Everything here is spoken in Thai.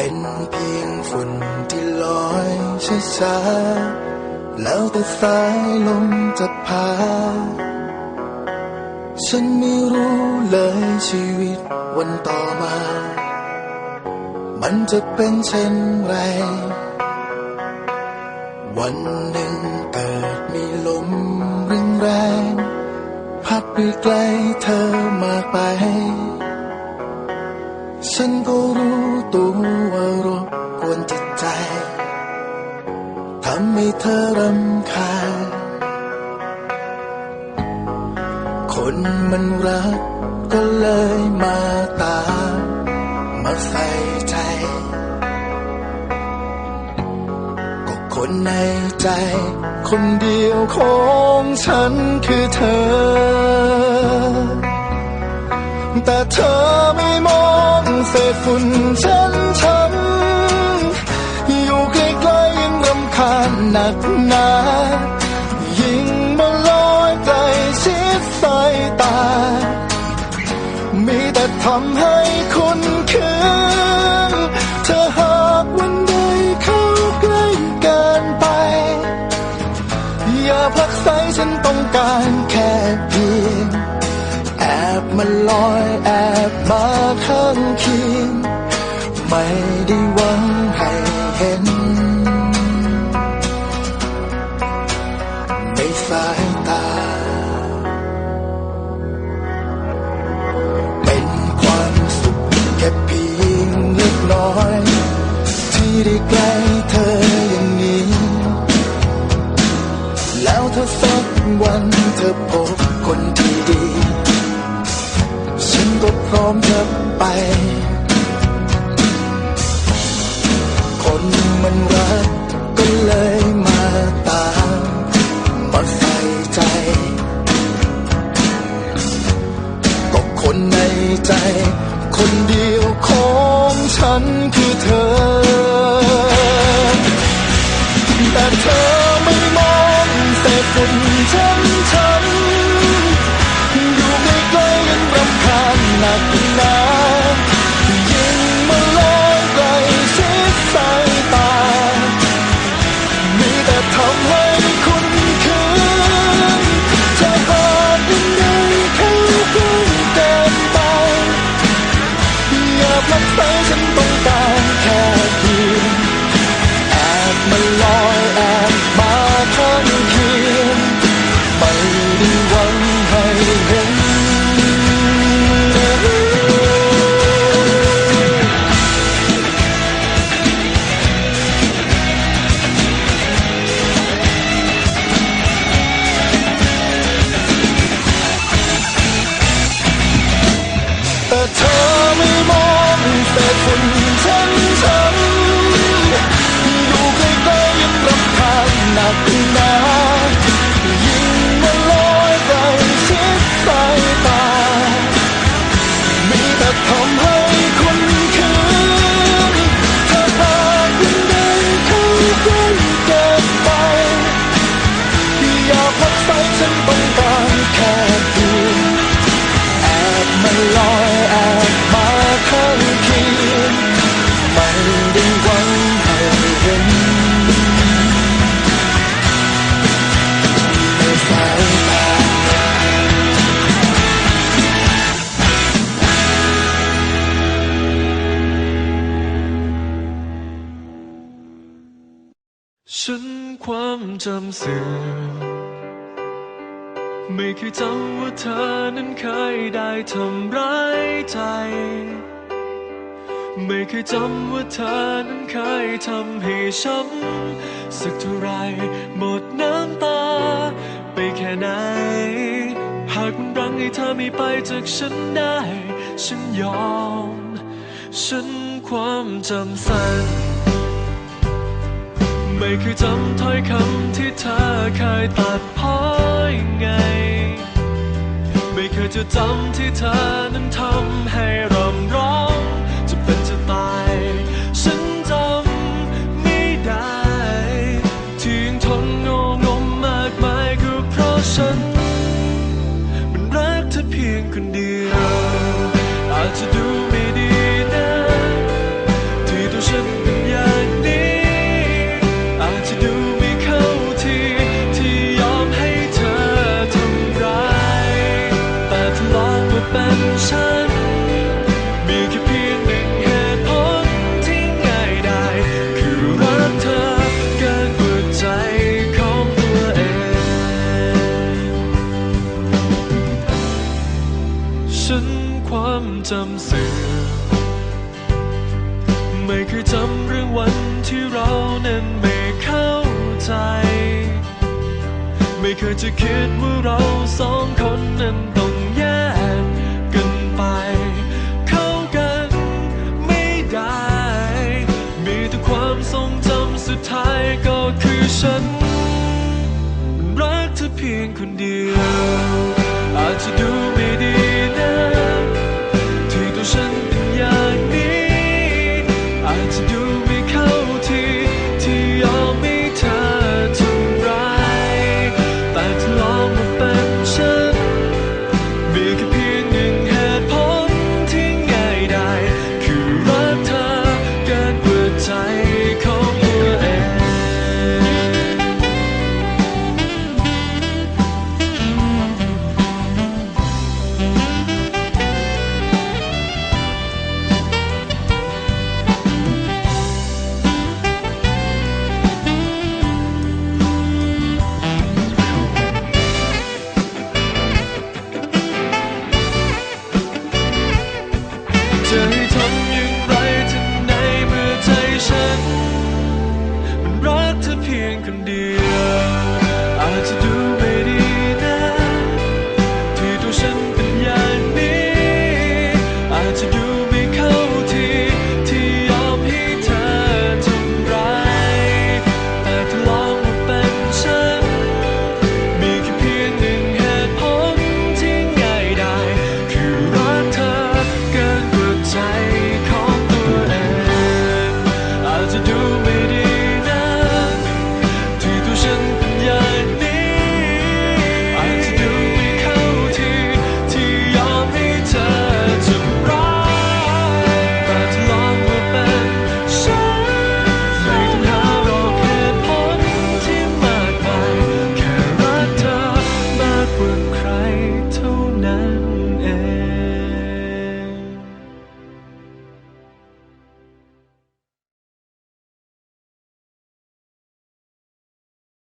เป็นเพียงฝุ่นที่ลอยช้าๆแล้วแต่สายลมจะพา ฉันไม่รู้เลยชีวิตวันต่อมา มันจะเป็นเช่นไร วันหนึ่งเกิดมีลมแรงแรงๆพัดไปไกลเธอมากไป ฉันก็รู้ตัวว่ารบกวนจิตใจ ทำให้เธอรำคาญ คนมันรักก็เลยมาตามมาใส่ใจ ก็คนในใจ คนเดียวของฉันคือเธอ แต่เธอ ฝุ่นฉันฉันอยู่ใกล้ๆยังรำคาญหนักหนายิ่งมาลอยใกล้ชิดสายตา มีแต่ทำให้คุณคืนเธอหากวันใดเข้าใกล้เกินไป อย่าผลักไสฉันต้องการแค่เพียงแอบมาลอยแอบ มาข้างเคียงไม่ได้หวังให้เห็น ในสายตา เป็นความสุขแค่เพียงเล็กน้อย ที่ได้ใกล้เธออย่างนี้ แล้วถ้าสักวันเธอพบคน พร้อมจะไป คนมันรักก็เลยมาตามมาใส่ใจก็คนในใจ คนเดียวของฉันคือเธอ แต่เธอไม่มองเศษฝุ่นฉันฉันอ องเศษฝุ่นฉันฉันอยู่ใกล้ๆยังรำคาญหนักหนา จำเสื่อมไม่เคยจำว่าเธอนั้นเคยได้ทำร้ายใจ ไม่เคยจำว่าเธอนั้นเคยทำให้ช้ำสักเท่าไรหมดน้ำตา ไปแค่ไหน หากมันรังให้เธอไม่ไปจากฉันได้ ฉันยอม ฉันความจำสั้น ไม่เคยจำถ้อยคำที่เธอเคยตัดพ้อยไง ไม่เคยจะจำที่เธอนั้นทำให้รำร้อง จะเป็นจะตาย ฉันจำไม่ได้ ที่ยังทนงงมมากมายก็เพราะฉัน มันรักเธอเพียงคนเดียว จำเสื่อมไม่เคยจำเรื่องวันที่เรานั้นไม่เข้าใจ ไม่เคยจะคิดว่าเราสองคนนั้นต้องแยกกันไป เข้ากันไม่ได้ มีแต่ความทรงจำสุดท้ายก็คือฉัน รักเธอเพียงคนเดียว อาจจะดูไม่ดี to do.